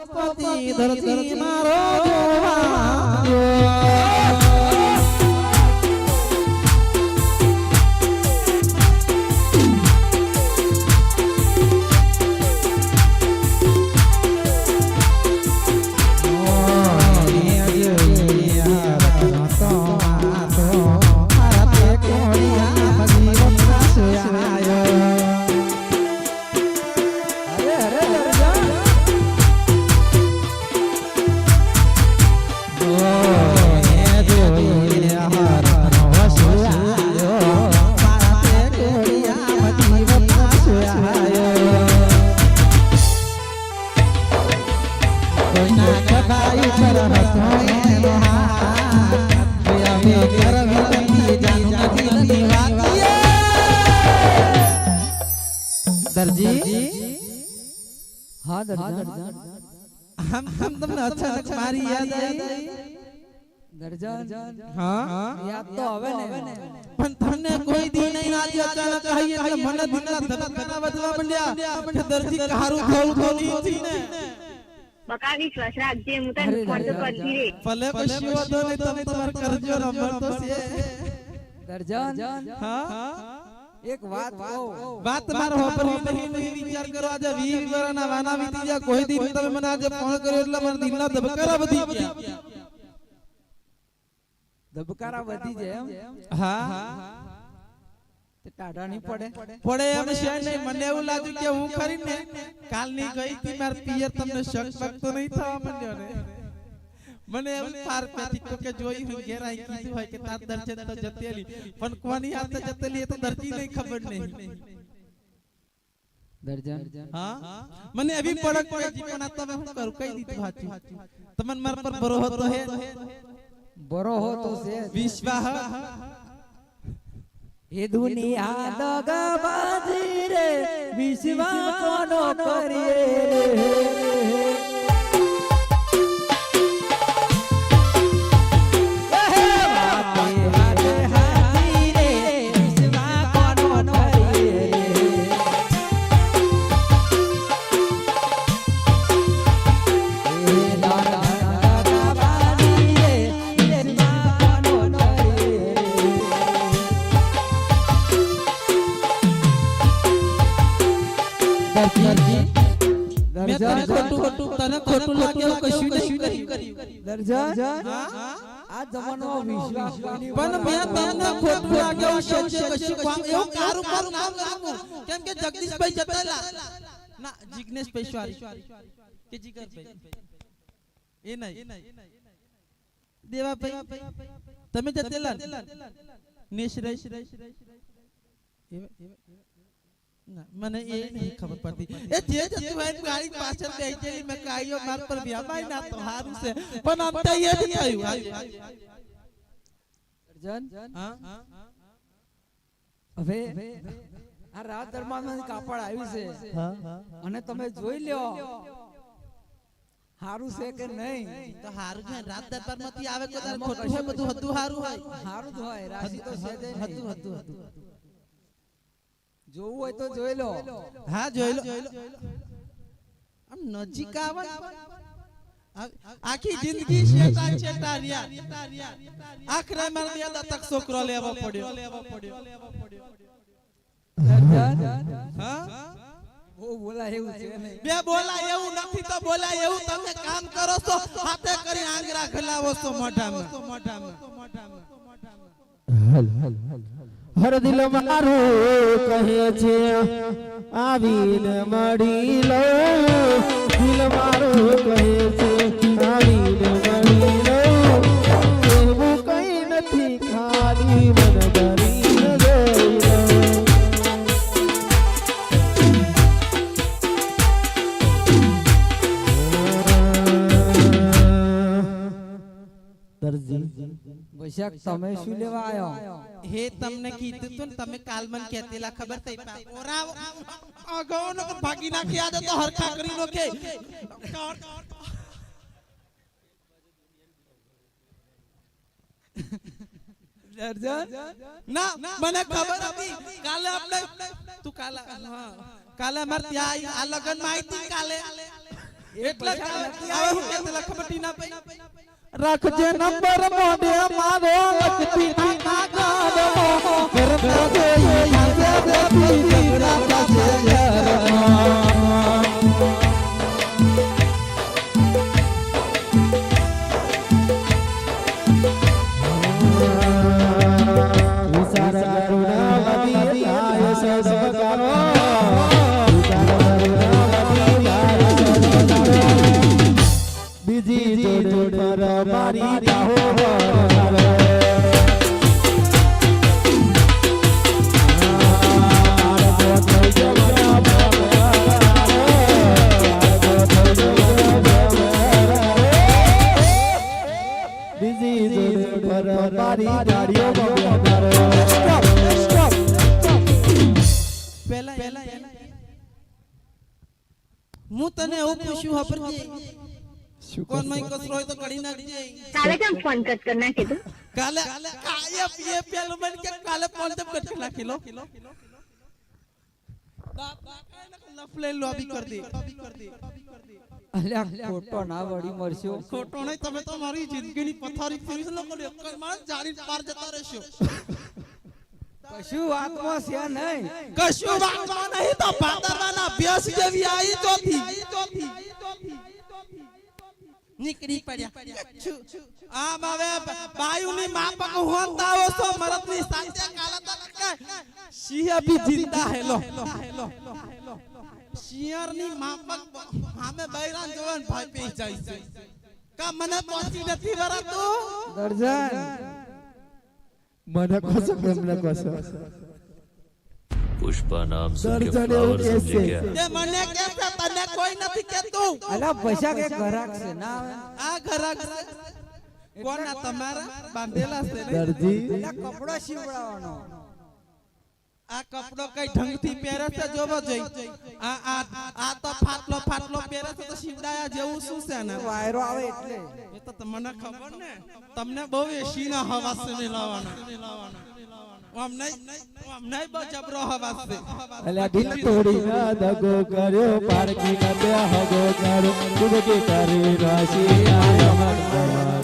પતિ ધરતી મારો દરજી? હા દરજાન હમ હમ તમને અચાનક મારી યાદ આવી? દરજાન હા? યાદ તો હવે ને. પણ તમને કોઈ દી નહીં આજે અચાનક આવી એટલે મને દિલના ધબકારા વધવા માંડ્યા. દરજી કારું થોડું થોડું ને બકા વિશ્વાસ રાખજે હું તને ફોન તો કરતી રે ભલે કશું વાંધો નહીં તમે તમારે કરજો નંબર તો છે. દરજાન હા? એક વાત કહું. વાત મારો હોપરી નહીં નહીં વિચાર કરો આજે 20 વર્ષના વાના વીતી ગયા કોઈ દી તમે મને આજે ફોન કર્યો એટલે મારા દિલના ધબકારા વધી ગયા. ધબકારા વધી જાય એમ? હા? તે ટાઢા નહીં પડે. પડે. એમ છે નહીં મને એવું લાગ્યું કે હું ખરી કાલની ગઈ હતી માર પિયર તમને શક પક નહીં થવા માંડ્યો ને. મને એવું પાર પેથી તો કે જોઈ હું ઘેર આઈ કીધું હોય કે તાર દર્શન તો જતેલી. પણ કોની હાથે જતેલી એ તો દરજી નહીં ખબર નહીં. દરજાન હા? મને એવી પડક પડી આ તમે હું કરું? કઈ દીધું તમને મારા પર ભરોસો તો હે બરો તો છે વિશ્વાસ. એ દુનિયા દગાબાજી રે વિશ્વા કોનો કરીએ? રે તને ખોટું લાગે એવું કશું નહીં કર્યું. દરજન? આ જમાનો વિશ્વાસ પણ મેં તમને ખોટું લાગે એવું શબ્દ કશું કામ એવું કારું કારું નામ રાખું કેમ કે જગદીશભાઈ જતેલા. ના જિગ્નેશભાઈ પેશવારી કે જીગરભાઈ. એ નહીં. દેવાભાઈ તમે જતેલા. નેશરેશ ના મને એ નહીં ખબર પડતી. એ જે જતું હોય એની ગાડી પાછળ બેસેલી મેં કાયો માર પર વ્યામાય ના તો હારું છે. પણ અંતે એ જ થયું. અર્જન? હવે આ રાત દરમિયાન કાપડ આવ્યું છે. અને તમે જોઈ લ્યો. હારું છે કે નહીં? તો હારું છે. રાત દરબારમાંથી આવે તો ખોટું છે બધું હતું હારું હોય? હારું જ હોય. રાશિ તો છે જ હતું હતું હતું. જોવું હોય તો જોઈ લો. હા જોઈ લો. આમ નજીક આવે આખી જિંદગી શેટા શેટા રહ્યા આખરે મારે બે તક છોકરો લેવો પડ્યો. દરજન હા? બહુ બોલાય એવું છે બે બોલાય એવું નથી તો બોલાય એવું. તમે કામ કરો છો હાથે કરી આંગરા ખલાવો છો મોઢામાં. હર દિલ મારું કહે છે આવીને મળી લો દિલ મારું કહે છે વૈશાખ તમે શું લેવા આવ્યો હે તમને કીધું તું તમે કાલ મન કહેતેલા ખબર થઈ પા ઓરા અગાઉનો ભાગી નાખી આજે તો હરખા કરી નો કે ના મને ખબર હતી. કાલે આપણે તું કાલે હા. કાલે અમાર ત્યાં આ લગનમાં આવી હતી કાલે. એટલે જ હું કે ખબર ના પડી રાખજે નંબર મોઢે મારો લખતી ના કાગળો. કરતા જોઈ આજે દેવી જગરા પાસે યાર. મારી કાલે પીએ પેલું મને કે કાલે ફોન તો નાખી લો લફલે લોબી કર દે. અલ્યા ખોટો ના વળી મરશો. ખોટો નહીં તમે તો મારી જિંદગીની પથારી ફેરી ન કર્યો માણસ જાણી પાર જતા રહેશો. કશું વાતમાં છે નહીં. કશું નહીં તો ભાદરવાના અભ્યાસ જેવી આવી નીકળી પડ્યા. આમ હવે બાયુની માપક હોતા હો તો મરદની સાથે. કાલતા કે સિંહ ભી જિંદા હેલો. શિયરની માપક સામે બૈરાન જવાન ભાઈ પી જાય છે. કા મને પહોંચી નથી વરાતું? દર્જન મને કોસો કેમ ન કોસો. કોઈ નથી કેતું અલા આ ઘરાક છે. તમારા? બાંધેલા આ કપડો કઈ ઢંગથી પહેરે છે? જોવો જોઈ. આ આ આ તો ફાટલો ફાટલો પહેરે છે તો જેવું શું છે ને વાયરો આવે એટલે. તમને ખબર ને? તમને બહુ એસી ના હવા છે દિલ તોડી ના દગો કર્યો પારકી ના હગો કર્યો કરી રાશી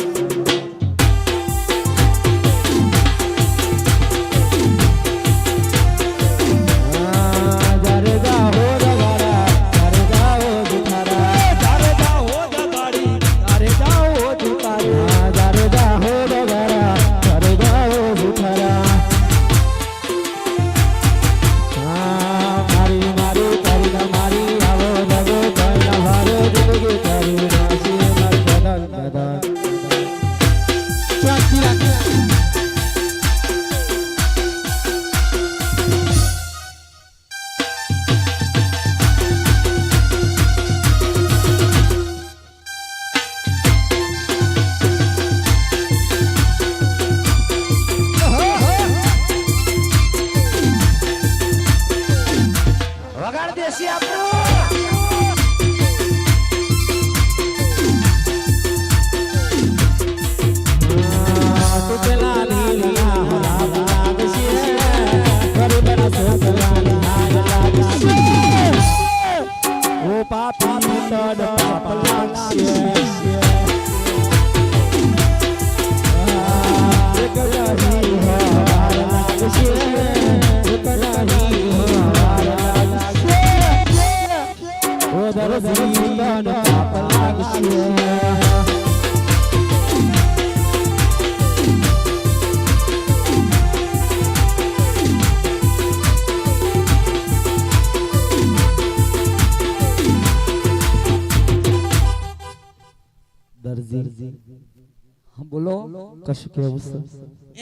બોલો કશું કેવું છે?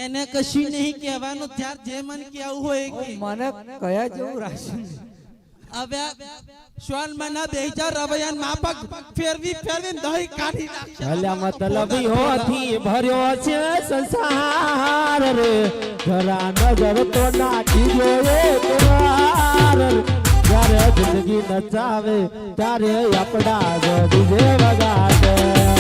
એને કશું નહીં કહેવાનું ત્યાર જે મન કેવું હોય. મને કયા જેવું રાશન હવે શ્વાન મના બે હજાર રવૈયા માપક ફેરવી ફેરવી દહીં કાઢી નાખશે અલ્યા મતલબી હોથી ભર્યો છે સંસાર રે. જરા નજર તો નાખી જોયે તમાર રે. જ્યારે જિંદગી નચાવે ત્યારે આપડા ગઢ જે વગાડે.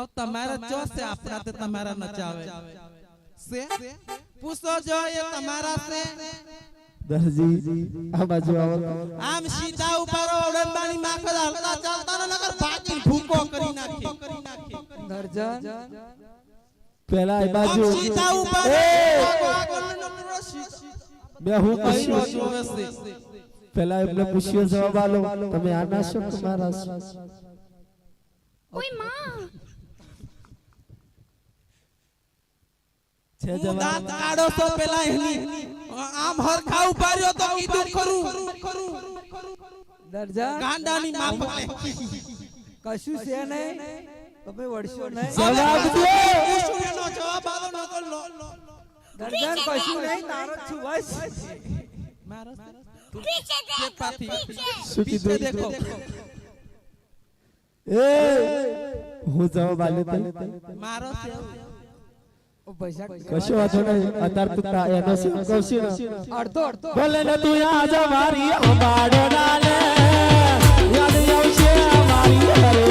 अब તમારા જો છે આપણા તે તમારા નચાવે છે પૂછો જો એ તમારા છે દરજી આ બાજુ આવો આમ સીધા ઉપર ઓડનબાની માખલ હલતા ચાલતા ન નગર ભાગી ભૂકો કરી નાખી દર્જન પેલા એ બાજુ આમ સીધા ઉપર એ! આગળનો નકરો સીધો. બે હું કઈનો પૂછ્યું જોવે છે પેલા એમને પૂછ્યો જવાબ આલો તમે આના છો કે મારા છો? ઓયમાં છે હું જવાબ દાંત કાઢો તો પેલા એની આમ હરખા ઉપાડ્યો તો કીધું ખરું દર્જન ગાંડાની માફક કશું છે નહીં તમે વળશો નહીં જવાબ દો પૂછું એનો જવાબ આલો નકર લો દર્જન કશું નહીં તારો જ છું બસ મારો પીછે કે પાથી શું પીછે કીધું દેખો એ હું જવાબ આલ્યો તો મારો છે ઓ પૈસા કશો વાંધો નહીં. અત્યારે તું એનો શું છું? અડધો અડધો. ભલે ને તું આજ મારી અંબાડો નાલે યાદ આવશે મારી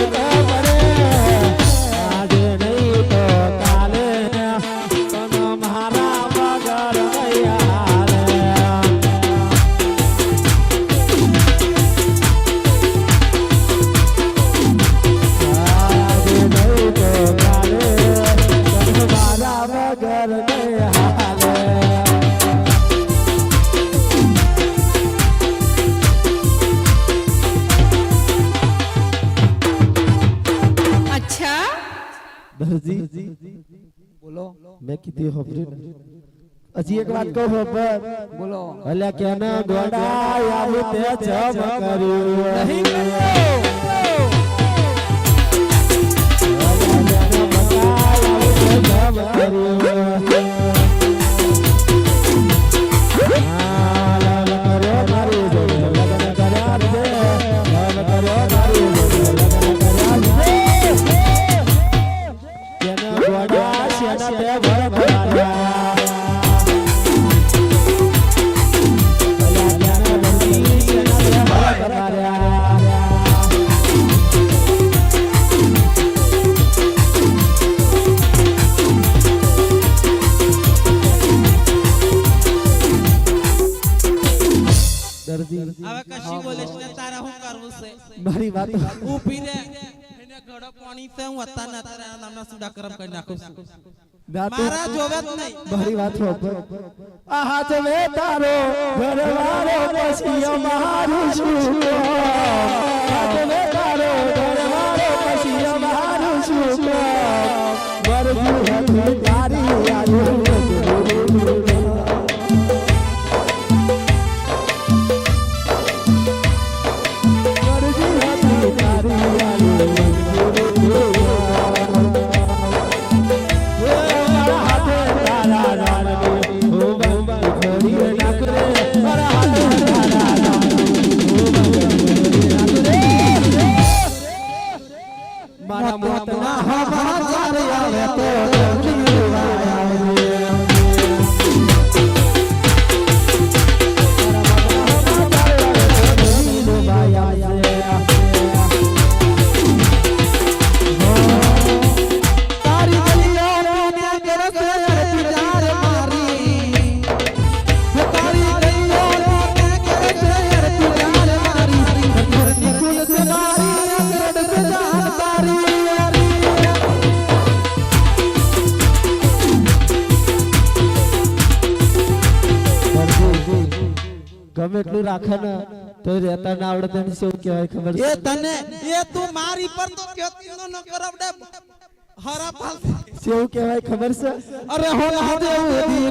હજી એક વાત કહું હોભર બોલો. ભલે કેના ગોડા આવું તે જમ કર્યું નહીં કર્યું. રે એને ઘડો પાણી છે હું અત્યારે અત્યારે નામના સુડા કરમ કરી નાખું મારા જોવે જ નહીં. મારી વાત હોભર આ હાથ મે તારો ઘરવાળો પછી અમારું શું હાથ મે તારો ઘરવાળો પછી અમારું શું ગમે એટલું રાખે ને તો રહેતા ના આવડે તેને શું કહેવાય ખબર એ તને એ તું મારી પર તો કેતી ન કરવડે હરા પાલ શું કહેવાય ખબર છે અરે હો ના દેવ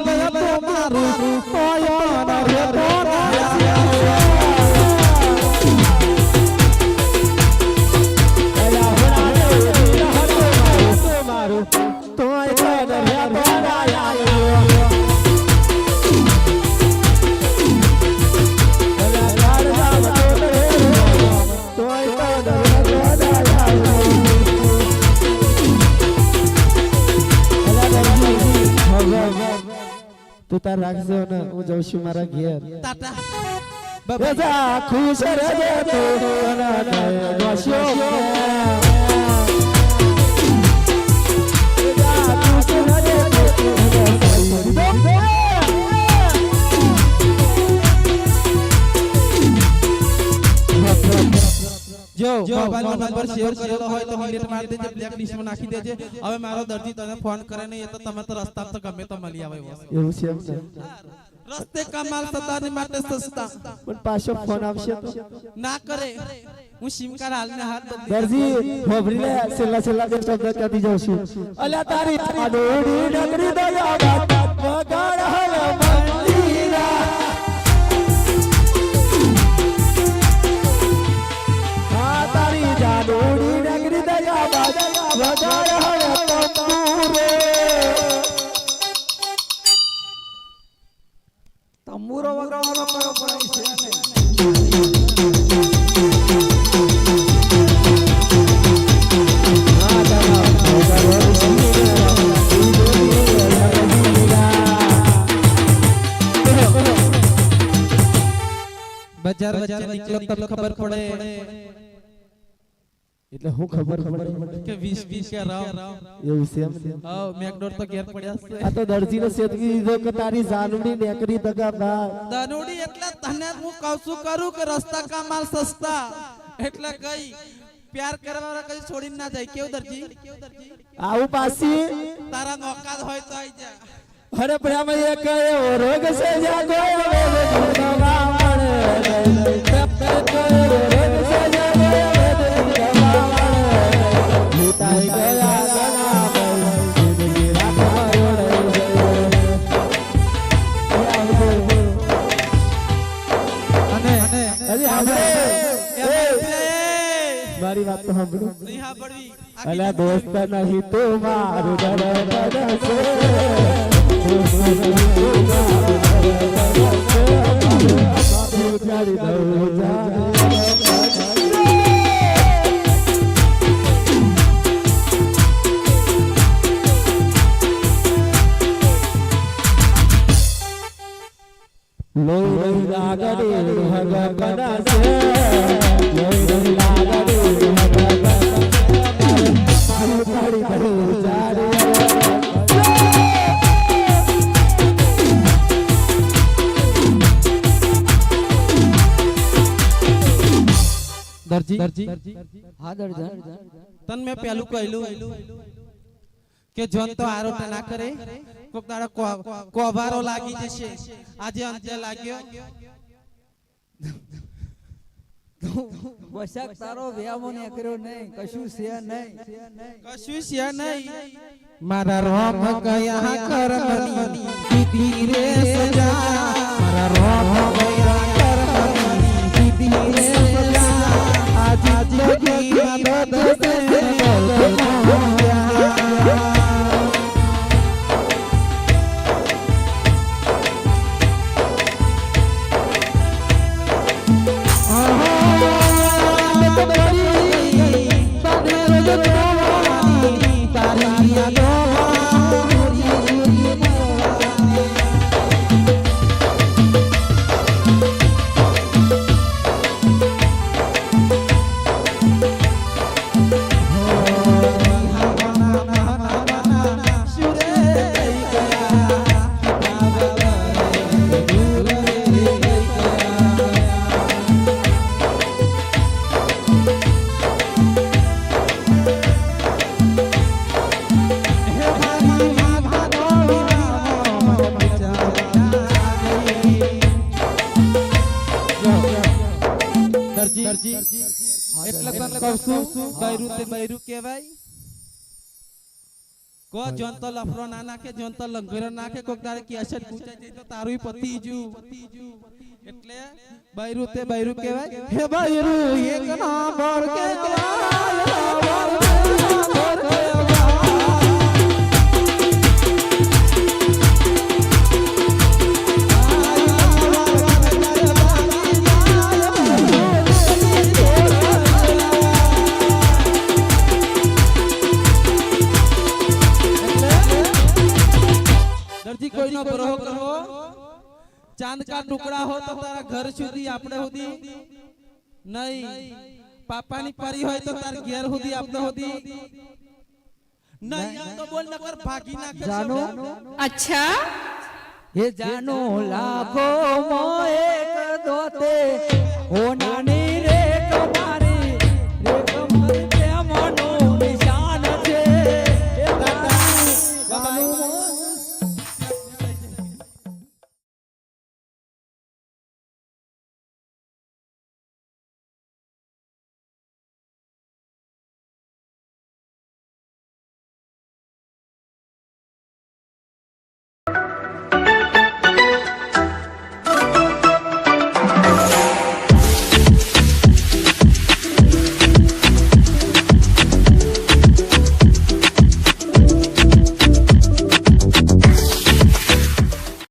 દિલ તો મારું કોયો ન રે તો ના મારું Tuta Ragzona, Ujo Shumara Gier. Tata. Baba, who's a rabbit? જો મોબાઈલ નંબર શેર કરેલો હોય તો ડિલીટ મારી દેજે બ્લેક લિસ્ટમાં નાખી દેજે. હવે મારો દર્દી તને ફોન કરે નહીં તો તમે તો રસ્તા તો ગમે તો મળી આવે એવું છે. રસ્તે કમાલ સતાની માટે સસ્તા. પણ પાછો ફોન આવશે તો? ના કરે. હું સિમ કાર્ડ હાલને હાથ દર્દી હોભરી લે છેલ્લા છેલ્લા બે શબ્દ કહેતી જાઉં છું? અલ્યા તારી આડોડી ડગરી દયા બગાડ વગાડ બજાર બજાર નીકળો તો ખબર પડે. એટલે હું ખબર ખબર કે 20 20 કે રાવ એવું છે એમ હા મેકડોર તો ઘેર પડ્યા છે. આ તો દરજીને સેતવી દીધો કે તારી જાનુડી નેકરી દગા બા. દાનોડી એટલે તને હું કહું છું કરું કે રસ્તા કા માલ સસ્તા? એટલે કઈ પ્યાર કરવા કઈ છોડીને ના જાય. કેવું દરજી? આવું પાછી? તારા નોકાત હોય તો આઈ જા. અરે પ્રેમ એક એવો રોગ છે જાગો મારી વાત તો સાંભળો. નહીં સાંભળવી અલા દોસ્ત નહીં તું મારું દર્દ છે દોસ્ત નહીં તું મારું દરજી હા દરજન તન મે પહેલું કહેલું કે જોન તો આરોટ ના કરે. કોક દાડો કોભારો લાગી જશે. આજે અંતે લાગ્યો. વસાક તારો વ્યામો ને કર્યો નહીં. કશું છે નહીં. કશું છે નહીં. મારા રોમ ગયા કર્મની દીધી રે સજા. મારા રોમ ગયા તે બૈરું કહેવાય? કો જોન તો લફરો ના નાખે જોન તો લંગરો નાખે કોક તારે કેસેટ પૂછાઈ જાય તો તારું પતિ જુ. એટલે બૈરું તે બૈરું કહેવાય? હે બૈરું એક ના બોર દરજી ઘર સુધી આપણે સુધી નહીં. પાપાની પરી હોય તો તાર ઘેર સુધી આપણે સુધી. નહીં તો બોલ નકર ભાગી નાખે જાનો? અચ્છા. એ જાનો લાગો મોએ કદોતે ઓ નાને